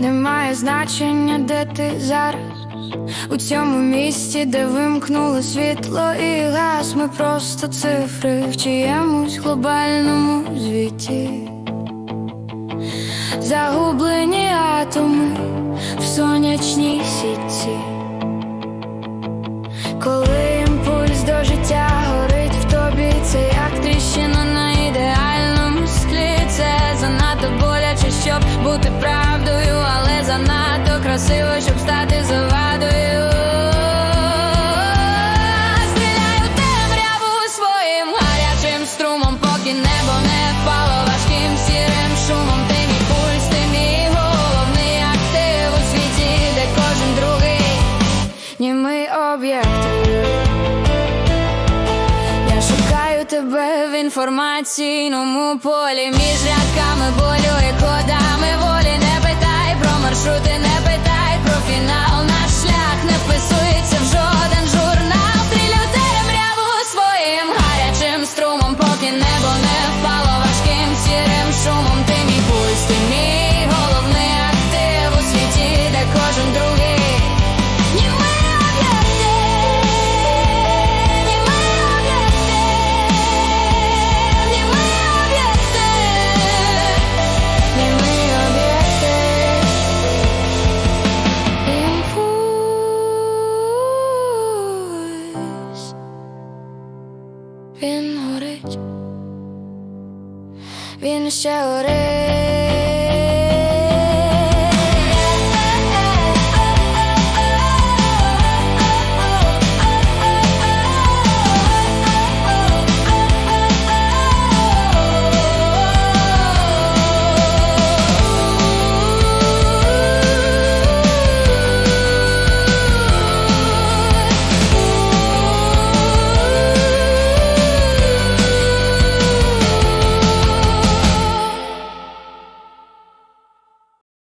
немає значення, де ти зараз. У цьому місті, де вимкнуло світло і газ, ми просто цифри в чиємусь глобальному звіті. Загублені атоми в сонячній сітці. Коли імпульс до життя горить в тобі, це як тріщина на ідеальному склі. Це занадто боляче, щоб бути занадто красиво, щоб стати завадою. Стріляй у темряву своїм гарячим струмом, поки небо не впало важким сірим шумом. Ти мій пульс, ти мій головний актив у світі, де кожен другий німий об'єкт. Я шукаю тебе в інформаційному полі між рядками болю і кодами волі. Не питай про маршрути, він горить, він ще горить.